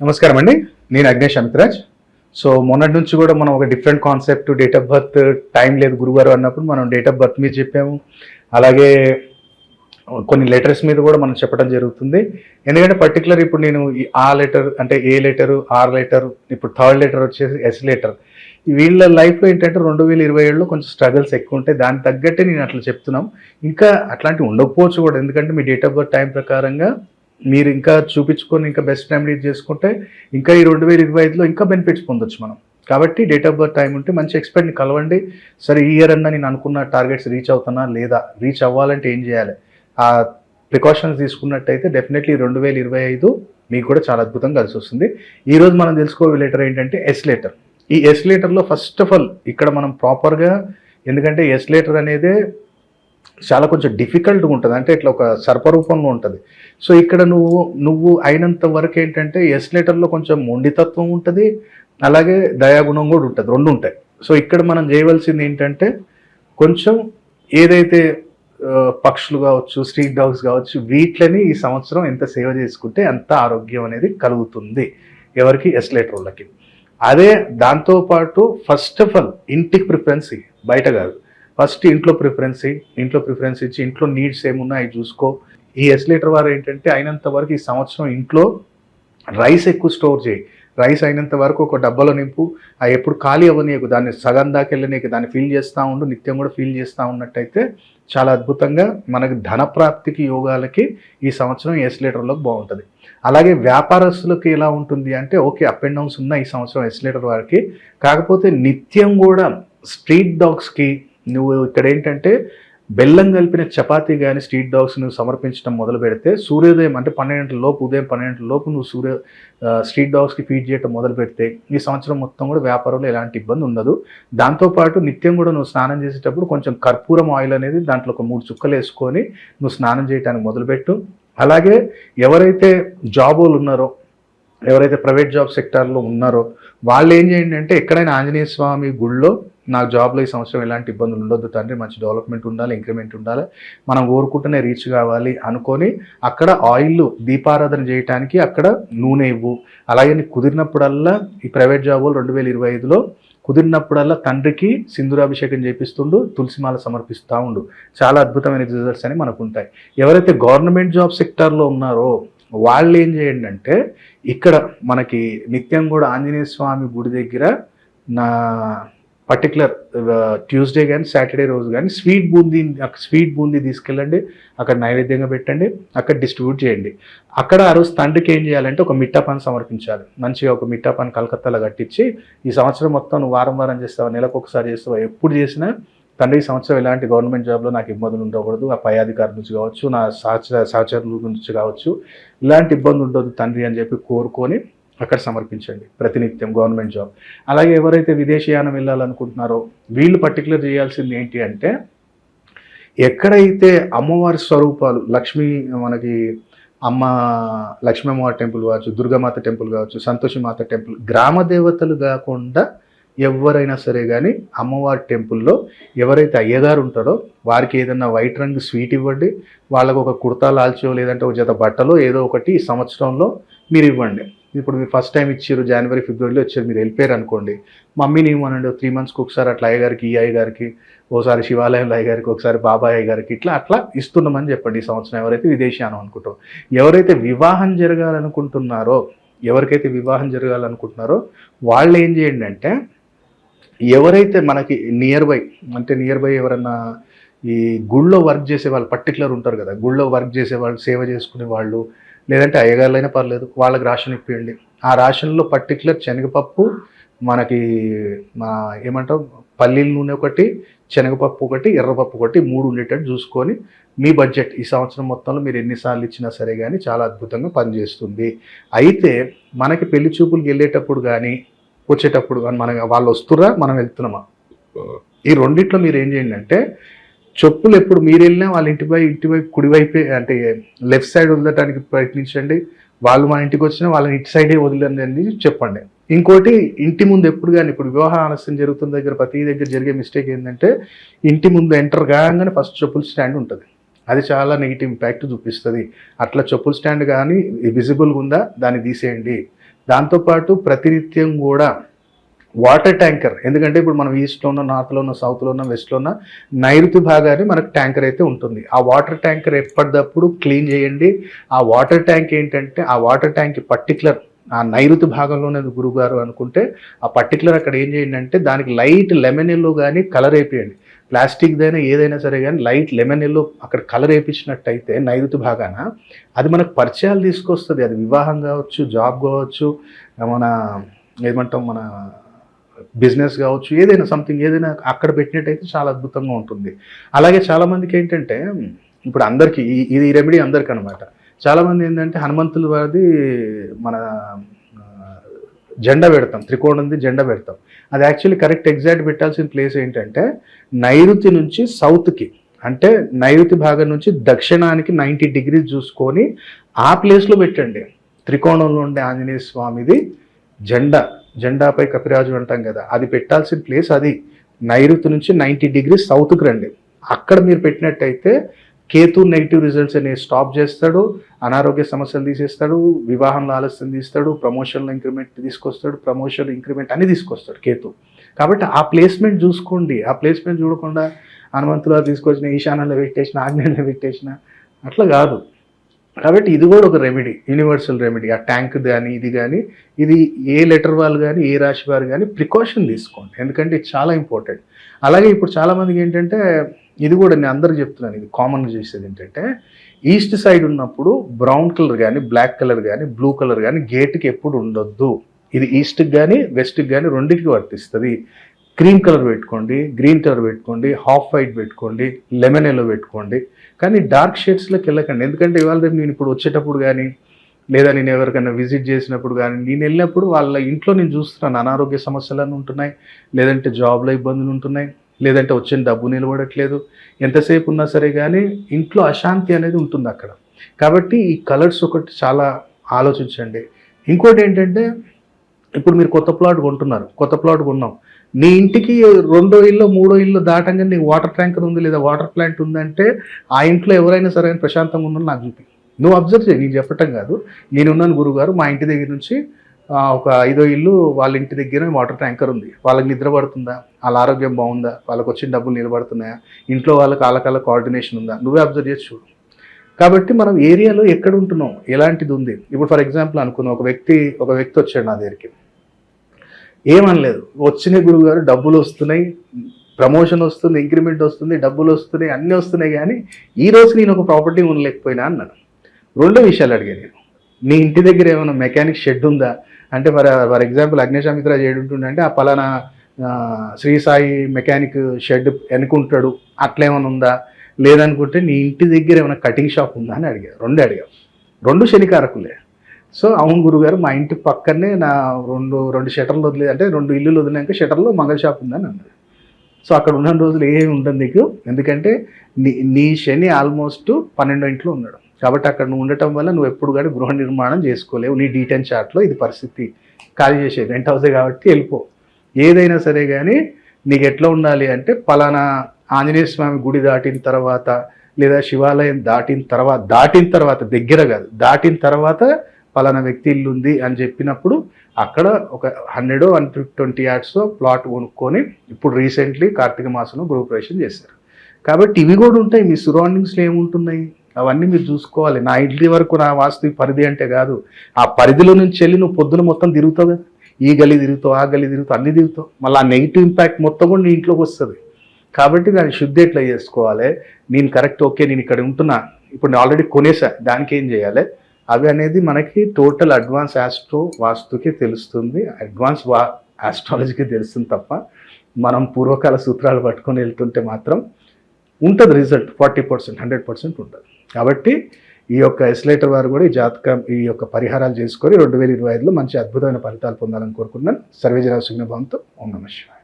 నమస్కారం అండి. నేను అగ్నేష్ అమిత్రాజ్. సో మొన్నటి నుంచి కూడా మనం ఒక different concept date of birth time లేదు గురుగారు అన్నప్పుడు మనం డేట్ ఆఫ్ బర్త్ మీద చెప్పాము. అలాగే కొన్ని లెటర్స్ మీద కూడా మనం చెప్పడం జరుగుతుంది. ఎందుకంటే పర్టికులర్ ఇప్పుడు నేను ఈ ఆ లెటర్ అంటే ఏ లెటర్ ఆర్ లెటర్ ఇప్పుడు థర్డ్ లెటర్ వచ్చేసి ఎస్ లెటర్ వీళ్ళ లైఫ్లో ఏంటంటే రెండు వేల ఇరవై ఏడులో కొంచెం స్ట్రగల్స్ ఎక్కువ ఉంటాయి. దానికి తగ్గట్టే నేను అట్లా చెప్తున్నాం. ఇంకా అట్లాంటివి ఉండకపోవచ్చు కూడా. ఎందుకంటే మీ డేట్ ఆఫ్ బర్త్ టైం ప్రకారంగా మీరు ఇంకా చూపించుకొని ఇంకా బెస్ట్ రెమెడీస్ చేసుకుంటే ఇంకా ఈ రెండు వేల ఇరవై ఐదులో ఇంకా బెనిఫిట్స్ పొందొచ్చు మనం. కాబట్టి డేట్ ఆఫ్ బర్త్ టైం ఉంటే మంచి ఎక్స్పెక్ట్ని కలవండి. సరే ఈ ఇయర్ అన్నా నేను అనుకున్న టార్గెట్స్ రీచ్ అవుతున్నా లేదా? రీచ్ అవ్వాలంటే ఏం చేయాలి? ఆ ప్రికాషన్స్ తీసుకున్నట్టయితే డెఫినెట్లీ రెండు వేల ఇరవై ఐదు మీకు కూడా చాలా అద్భుతంగా కలిసి వస్తుంది. ఈరోజు మనం తెలుసుకోవే లెటర్ ఏంటంటే ఎస్ లెటర్ ఈ ఎస్ లెటర్లో ఫస్ట్ ఆఫ్ ఆల్ ఇక్కడ మనం ప్రాపర్గా ఎందుకంటే ఎస్ లెటర్ అనేదే చాలా కొంచెం డిఫికల్ట్గా ఉంటుంది. అంటే ఇట్లా ఒక సర్పరూపంలో ఉంటుంది. సో ఇక్కడ నువ్వు నువ్వు అయినంత వరకు ఏంటంటే ఎస్ లెటర్లో కొంచెం మొండితత్వం ఉంటుంది. అలాగే దయాగుణం కూడా ఉంటుంది. రెండు ఉంటాయి. సో ఇక్కడ మనం చేయవలసింది ఏంటంటే కొంచెం ఏదైతే పక్షులు కావచ్చు స్ట్రీట్ డాగ్స్ కావచ్చు వీటిని ఈ సంవత్సరం ఎంత సేవ చేసుకుంటే అంత ఆరోగ్యం అనేది కలుగుతుంది ఎవరికి? ఎస్లేటర్ వాళ్ళకి. అదే దాంతోపాటు ఫస్ట్ ఆఫ్ ఆల్ ఇంటికి ప్రిఫరెన్స్ బయట కాదు. ఫస్ట్ ఇంట్లో ప్రిఫరెన్స్ ఇంట్లో ప్రిఫరెన్స్ ఇచ్చి ఇంట్లో నీడ్స్ ఏమున్నాయి అవి చూసుకో. ఈ ఎస్లేటర్ వారు ఏంటంటే అయినంత వరకు ఈ సంవత్సరం ఇంట్లో రైస్ ఎక్కువ స్టోర్ చేయి. రైస్ అయినంత వరకు ఒక డబ్బాలో నింపు ఆ ఎప్పుడు ఖాళీ అవ్వనీయకు దాన్ని సగం దాకా వెళ్ళనీకు దాన్ని ఫీల్ చేస్తూ ఉండు నిత్యం కూడా ఫీల్ చేస్తూ ఉన్నట్టయితే చాలా అద్భుతంగా మనకు ధన ప్రాప్తికి యోగాలకి ఈ సంవత్సరం ఎస్లేటర్లోకి బాగుంటుంది. అలాగే వ్యాపారస్తులకు ఎలా ఉంటుంది అంటే ఓకే అప్ అండ్ డౌన్స్ ఉన్నాయి ఈ సంవత్సరం ఎస్లేటర్ వారికి. కాకపోతే నిత్యం కూడా స్ట్రీట్ డాగ్స్కి నువ్వు ఇక్కడ ఏంటంటే బెల్లం కలిపిన చపాతీ కానీ స్ట్రీట్ డాగ్స్ నువ్వు సమర్పించడం మొదలు పెడితే సూర్యోదయం అంటే పన్నెండు లోపు ఉదయం పన్నెండు లోపు నువ్వు సూర్య స్ట్రీట్ డాగ్స్కి ఫీడ్ చేయడం మొదలు పెడితే ఈ సంవత్సరం మొత్తం కూడా వ్యాపారంలో ఎలాంటి ఇబ్బంది ఉండదు. దాంతోపాటు నిత్యం కూడా నువ్వు స్నానం చేసేటప్పుడు కొంచెం కర్పూరం ఆయిల్ అనేది దాంట్లో ఒక మూడు చుక్కలు వేసుకొని నువ్వు స్నానం చేయడానికి మొదలుపెట్టు అలాగే ఎవరైతే జాబులు ఉన్నారో ఎవరైతే ప్రైవేట్ జాబ్ సెక్టార్లో ఉన్నారో వాళ్ళు ఏం చేయండి అంటే ఎక్కడైనా ఆంజనేయ స్వామి గుళ్ళో నాకు జాబ్లో ఈ సంవత్సరం ఎలాంటి ఇబ్బందులు ఉండొద్దు తండ్రి మంచి డెవలప్మెంట్ ఉండాలి ఇంక్రిమెంట్ ఉండాలి. మనం కోరుకుంటూనే రీచ్ కావాలి అనుకొని అక్కడ ఆయిల్ దీపారాధన చేయటానికి అక్కడ నూనె ఇవ్వు. అలాగే కుదిరినప్పుడల్లా ఈ ప్రైవేట్ జాబులు రెండు వేల ఇరవై ఐదులో కుదిరినప్పుడల్లా తండ్రికి సింధురాభిషేకం చేపిస్తుండు తులసిమాల సమర్పిస్తూ ఉండు. చాలా అద్భుతమైన రిజల్ట్స్ అని మనకు ఉంటాయి ఎవరైతే గవర్నమెంట్ జాబ్ సెక్టార్లో ఉన్నారో వాళ్ళు ఏం చేయండి అంటే ఇక్కడ మనకి నిత్యం కూడా ఆంజనేయ స్వామి గుడి దగ్గర నా పర్టికులర్ ట్యూస్డే కానీ సాటర్డే రోజు కానీ స్వీట్ బూందీ స్వీట్ బూందీ తీసుకెళ్ళండి అక్కడ నైవేద్యంగా పెట్టండి అక్కడ డిస్ట్రిబ్యూట్ చేయండి. అక్కడ ఆ రోజు తండ్రికి ఏం చేయాలంటే ఒక మిట్టాపాన్ సమర్పించాలి. మంచిగా ఒక మిట్టాపాన్ కలకత్తాలో కట్టించి ఈ సంవత్సరం మొత్తం నువ్వు వారం వారం చేస్తావా నెలకు ఒకసారి చేస్తావా ఎప్పుడు చేసినా తండ్రి ఈ సంవత్సరం ఎలాంటి గవర్నమెంట్ జాబ్లో నాకు ఇబ్బందులు ఉండకూడదు ఆ పై అధికారి నుంచి కావచ్చు నా సహచర సహచరుల నుంచి కావచ్చు ఇలాంటి ఇబ్బంది ఉండదు తండ్రి అని చెప్పి కోరుకొని అక్కడ సమర్పించండి. ప్రతినిత్యం గవర్నమెంట్ జాబ్. అలాగే ఎవరైతే విదేశీయానం వెళ్ళాలనుకుంటున్నారో వీళ్ళు పర్టికులర్ చేయాల్సింది ఏంటి అంటే ఎక్కడైతే అమ్మవారి స్వరూపాలు లక్ష్మీ మనకి అమ్మ లక్ష్మీమాత టెంపుల్ కావచ్చు దుర్గామాత టెంపుల్ కావచ్చు సంతోషిమాత టెంపుల్ గ్రామ దేవతలు కాకుండా ఎవరైనా సరే కానీ అమ్మవారి టెంపుల్లో ఎవరైతే అయ్యగారు ఉంటారో వారికి ఏదైనా వైట్ రంగు స్వీట్ ఇవ్వండి వాళ్ళకు ఒక కుర్తా లాల్చో లేదంటే ఒక జత బట్టలో ఏదో ఒకటి ఈ సంవత్సరంలో మీరు ఇవ్వండి. ఇప్పుడు మీరు ఫస్ట్ టైం ఇచ్చారు జనవరి ఫిబ్రవరిలో వచ్చారు మీరు వెళ్ళిపోయారు అనుకోండి. మమ్మీని ఏమనండి త్రీ మంత్స్కి ఒకసారి అట్లా అయ్యగారికి ఈ అయ్యగారికి ఒకసారి శివాలయంలో అయ్యగారికి ఒకసారి బాబాయ్ అయ్యగారికి ఇట్లా అట్లా ఇస్తున్నామని చెప్పండి ఈ సంవత్సరం. ఎవరైతే విదేశీయానం అనుకుంటారో ఎవరైతే వివాహం జరగాలనుకుంటున్నారో ఎవరికైతే వివాహం జరగాలనుకుంటున్నారో వాళ్ళు ఏం చేయండి అంటే ఎవరైతే మనకి నియర్ బై అంటే నియర్ బై ఎవరన్నా ఈ గుళ్ళో వర్క్ చేసే వాళ్ళు పర్టికులర్ ఉంటారు కదా గుళ్ళో వర్క్ చేసే వాళ్ళు సేవ చేసుకునే వాళ్ళు లేదంటే అయ్యగారులైనా పర్లేదు వాళ్ళకి రాషన్ ఇప్పియండి ఆ రాషన్లో పర్టికులర్ శనగపప్పు మనకి మా ఏమంటాం పల్లీల నూనె ఒకటి శనగపప్పు ఒకటి ఎర్రపప్పు ఒకటి మూడు ఉండేటట్టు చూసుకొని మీ బడ్జెట్ ఈ సంవత్సరం మొత్తంలో మీరు ఎన్నిసార్లు ఇచ్చినా సరే కానీ చాలా అద్భుతంగా పనిచేస్తుంది. అయితే మనకి పెళ్ళి చూపులకు వెళ్ళేటప్పుడు కానీ వచ్చేటప్పుడు కానీ మన వాళ్ళు వస్తురా మనం వెళ్తున్నామా? ఈ రెండిట్లో మీరు ఏం చేయండి అంటే చెప్పులు ఎప్పుడు మీరు వెళ్ళినా వాళ్ళ ఇంటి ఇంటివైపు ఇంటి కుడివైపే అంటే లెఫ్ట్ సైడ్ వదలటానికి ప్రయత్నించండి. వాళ్ళు మన ఇంటికి వచ్చినా వాళ్ళని ఇటు సైడే వదిలేదని అని చెప్పండి. ఇంకోటి ఇంటి ముందు ఎప్పుడు కానీ ఇప్పుడు వివాహ ఆలస్యం జరుగుతున్న దగ్గర ప్రతి దగ్గర జరిగే మిస్టేక్ ఏంటంటే ఇంటి ముందు ఎంటర్ కాగానే ఫస్ట్ చెప్పుల స్టాండ్ ఉంటుంది. అది చాలా నెగిటివ్ ఇంపాక్ట్ చూపిస్తుంది. అట్లా చెప్పుల స్టాండ్ కానీ విజిబుల్గా ఉందా? దాన్ని తీసేయండి. దాంతోపాటు ప్రతినిత్యం కూడా వాటర్ ట్యాంకర్. ఎందుకంటే ఇప్పుడు మనం ఈస్ట్లో ఉన్న నార్త్లో ఉన్న సౌత్లో ఉన్న వెస్ట్లో ఉన్న నైరుతి భాగాన్ని మనకు ట్యాంకర్ అయితే ఉంటుంది. ఆ వాటర్ ట్యాంకర్ ఎప్పటికప్పుడు క్లీన్ చేయండి. ఆ వాటర్ ట్యాంక్ ఏంటంటే ఆ వాటర్ ట్యాంక్ పర్టికులర్ ఆ నైరుతి భాగంలోనే గురుగారు అనుకుంటే ఆ పర్టికులర్ అక్కడ ఏం చేయండి అంటే దానికి లైట్ లెమన్ ఎల్లో కానీ కలర్ వేపియండి. ప్లాస్టిక్ దైనా ఏదైనా సరే కానీ లైట్ లెమన్ ఎల్లో అక్కడ కలర్ వేయించినట్టయితే నైరుతి భాగాన అది మనకు పరిచయాలు తీసుకొస్తుంది. అది వివాహం కావచ్చు జాబ్ కావచ్చు మన ఏమంటాం మన బిజినెస్ కావచ్చు ఏదైనా సంథింగ్ ఏదైనా అక్కడ పెట్టినట్టయితే చాలా అద్భుతంగా ఉంటుంది. అలాగే చాలామందికి ఏంటంటే ఇప్పుడు అందరికీ ఈ- ఇది రెమెడీ అందరికీ అనమాట చాలామంది ఏంటంటే హనుమంతుల వారిది మన జెండా పెడతాం త్రికోణంది జెండా పెడతాం. అది యాక్చువల్లీ కరెక్ట్ ఎగ్జాక్ట్ పెట్టాల్సిన ప్లేస్ ఏంటంటే నైరుతి నుంచి సౌత్కి అంటే నైరుతి భాగం నుంచి దక్షిణానికి నైంటీ డిగ్రీస్ చూసుకొని ఆ ప్లేస్లో పెట్టండి. త్రికోణంలో ఉండే ఆంజనేయ స్వామిది జెండా. జెండాపై కపిరాజు అంటాం కదా అది పెట్టాల్సిన ప్లేస్ అది. నైరుతి నుంచి నైంటీ డిగ్రీస్ సౌత్కి రండి. అక్కడ మీరు పెట్టినట్టయితే కేతు నెగిటివ్ రిజల్ట్స్ అనే స్టాప్ చేస్తాడు అనారోగ్య సమస్యలు తీసేస్తాడు వివాహంలో ఆలస్యం తీస్తాడు ప్రమోషన్లో ఇంక్రిమెంట్ తీసుకొస్తాడు ప్రమోషన్ ఇంక్రిమెంట్ అన్ని తీసుకొస్తాడు కేతు. కాబట్టి ఆ ప్లేస్మెంట్ చూసుకోండి. ఆ ప్లేస్మెంట్ చూడకుండా హనుమంతులు తీసుకొచ్చిన ఈశాన్యంలో పెట్టేసిన ఆగ్నేయంలో పెట్టేసిన అట్లా కాదు. కాబట్టి ఇది కూడా ఒక రెమెడీ యూనివర్సల్ రెమెడీ ఆ ట్యాంక్ కానీ ఇది కానీ ఇది ఏ లెటర్ వాళ్ళు కానీ ఏ రాశి వారు కానీ ప్రికాషన్ తీసుకోండి. ఎందుకంటే ఇది చాలా ఇంపార్టెంట్ అలాగే ఇప్పుడు చాలామందికి ఏంటంటే ఇది కూడా నేను అందరూ చెప్తున్నాను ఇది కామన్గా చేసేది ఏంటంటే ఈస్ట్ సైడ్ ఉన్నప్పుడు బ్రౌన్ కలర్ కానీ బ్లాక్ కలర్ కానీ బ్లూ కలర్ కానీ గేట్కి ఎప్పుడు ఉండొద్దు. ఇది ఈస్ట్కి కానీ వెస్ట్కి కానీ రెండింటికి వర్తిస్తుంది. క్రీమ్ కలర్ పెట్టుకోండి గ్రీన్ కలర్ పెట్టుకోండి హాఫ్ వైట్ పెట్టుకోండి లెమన్ ఎల్లో పెట్టుకోండి. కానీ డార్క్ షేడ్స్లోకి వెళ్ళకండి. ఎందుకంటే ఇవాళ రేపు నేను ఇప్పుడు వచ్చేటప్పుడు కానీ లేదా నేను ఎవరికైనా విజిట్ చేసినప్పుడు కానీ నేను వెళ్ళినప్పుడు వాళ్ళ ఇంట్లో నేను చూస్తున్నాను. అనారోగ్య సమస్యలు ఉంటున్నాయి లేదంటే జాబ్లో ఇబ్బందులు ఉంటున్నాయి లేదంటే వచ్చిన డబ్బు నిలబడట్లేదు. ఎంతసేపు ఉన్నా సరే కానీ ఇంట్లో అశాంతి అనేది ఉంటుంది అక్కడ. కాబట్టి ఈ కలర్స్ ఒకటి చాలా ఆలోచించండి. ఇంకోటి ఏంటంటే ఇప్పుడు మీరు కొత్త ప్లాట్ కొంటున్నారు. కొత్త ప్లాట్ కొన్నాం. నీ ఇంటికి రెండో ఇల్లు మూడో ఇల్లు దాటంగా నీకు వాటర్ ట్యాంకర్ ఉంది లేదా వాటర్ ప్లాంట్ ఉందంటే ఆ ఇంట్లో ఎవరైనా సరే ప్రశాంతంగా ఉందని నాకు చూపి. నువ్వు అబ్జర్వ్ చేయి నేను చెప్పటం కాదు. నేనున్నాను గురుగారు మా ఇంటి దగ్గర నుంచి ఒక ఐదో ఇల్లు వాళ్ళ ఇంటి దగ్గర వాటర్ ట్యాంకర్ ఉంది. వాళ్ళకి నిద్ర పడుతుందా? వాళ్ళ ఆరోగ్యం బాగుందా? వాళ్ళకి వచ్చిన డబ్బులు నిలబడుతున్నాయా? ఇంట్లో వాళ్ళకి వాళ్ళకాల కోఆర్డినేషన్ ఉందా? నువ్వే అబ్జర్వ్ చేసి చూడు. కాబట్టి మనం ఏరియాలో ఎక్కడ ఉంటున్నాం? ఎలాంటిది ఉంది? ఇప్పుడు ఫర్ ఎగ్జాంపుల్ అనుకున్నాం ఒక వ్యక్తి ఒక వ్యక్తి వచ్చాడు నా దగ్గరికి. ఏమనలేదు. వచ్చిన గురువు గారు డబ్బులు వస్తున్నాయి ప్రమోషన్ వస్తుంది ఇంక్రిమెంట్ వస్తుంది డబ్బులు వస్తున్నాయి అన్నీ వస్తున్నాయి కానీ ఈ రోజు నేను ఒక ప్రాపర్టీ ఉండలేకపోయినా అన్నాను రెండో విషయాలు అడిగాను నేను. నీ ఇంటి దగ్గర ఏమైనా మెకానిక్ షెడ్ ఉందా? అంటే మరి ఫర్ ఎగ్జాంపుల్ అగ్నేశామిత్ర ఏడుంటుండంటే ఆ పలానా శ్రీ సాయి మెకానిక్ షెడ్ ఎనుకుంటాడు అట్లేమైనా ఉందా? లేదనుకుంటే నీ ఇంటి దగ్గర ఏమైనా కటింగ్ షాప్ ఉందా అని అడిగా రెండు అడిగా రెండు శనికారకులే. సో అవును గురుగారు మా ఇంటి పక్కనే నా రెండు రెండు షటర్లు వదిలే అంటే రెండు ఇల్లులు వదిలేక షటర్లో మంగళ షాప్ ఉందని అన్నది సో అక్కడ ఉన్న రోజులు ఏమి ఉండదు నీకు ఎందుకంటే నీ నీ శని ఆల్మోస్ట్ పన్నెండో ఇంట్లో ఉన్నాడు. కాబట్టి అక్కడ నువ్వు ఉండటం వల్ల నువ్వు ఎప్పుడు కానీ గృహ నిర్మాణం చేసుకోలేవు. నీ డీటెన్ చార్ట్లో ఇది పరిస్థితి ఖాళీ చేసే రెంట్ హౌసే కాబట్టి వెళ్ళిపో. ఏదైనా సరే కానీ నీకు ఎట్లా ఉండాలి అంటే పలానా ఆంజనేయ స్వామి గుడి దాటిన తర్వాత లేదా శివాలయం దాటిన తర్వాత దాటిన తర్వాత దగ్గర కాదు దాటిన తర్వాత పలానా వ్యక్తి ఇల్లు ఉంది అని చెప్పినప్పుడు అక్కడ ఒక hundred one twenty yards plot కొనుక్కొని ఇప్పుడు రీసెంట్లీ కార్తీక మాసంలో గృహప్రవేశం చేశారు. కాబట్టి ఇవి కూడా ఉంటాయి. మీ సరౌండింగ్స్లో ఏముంటున్నాయి? అవన్నీ మీరు చూసుకోవాలి. నా ఇంటి వరకు నా వాస్తు పరిధి అంటే కాదు. ఆ పరిధిలో నుంచి వెళ్ళి నువ్వు పొద్దున మొత్తం తిరుగుతావు కదా. ఈ గలి తిరుగుతావు ఆ గలి తిరుగుతావు అన్ని తిరుగుతావు. మళ్ళీ ఆ నెగిటివ్ ఇంపాక్ట్ మొత్తం కూడా నీ ఇంట్లోకి వస్తుంది. కాబట్టి దాన్ని శుద్ధి ఎట్లా చేసుకోవాలి? నేను కరెక్ట్ ఓకే నేను ఇక్కడ ఉంటున్నా. ఇప్పుడు నేను ఆల్రెడీ కొనేసా. దానికి ఏం చేయాలి? అవి అనేది మనకి టోటల్ అడ్వాన్స్ ఆస్ట్రో వాస్తుకి తెలుస్తుంది. అడ్వాన్స్ వా ఆస్ట్రాలజీకి తెలుస్తుంది తప్ప మనం పూర్వకాల సూత్రాలు పట్టుకొని వెళ్తుంటే మాత్రం ఉంటుంది result forty percent hundred percent ఉంటుంది. కాబట్టి ఈ యొక్క ఎస్లేటర్ వారు కూడా ఈ జాతకం ఈ యొక్క పరిహారాలు చేసుకొని రెండు వేల ఇరవై ఐదులో మంచి అద్భుతమైన ఫలితాలు పొందాలని కోరుకున్నాను సర్వేజన సుజ్ఞభావంతో ఓం నమ శివాయ.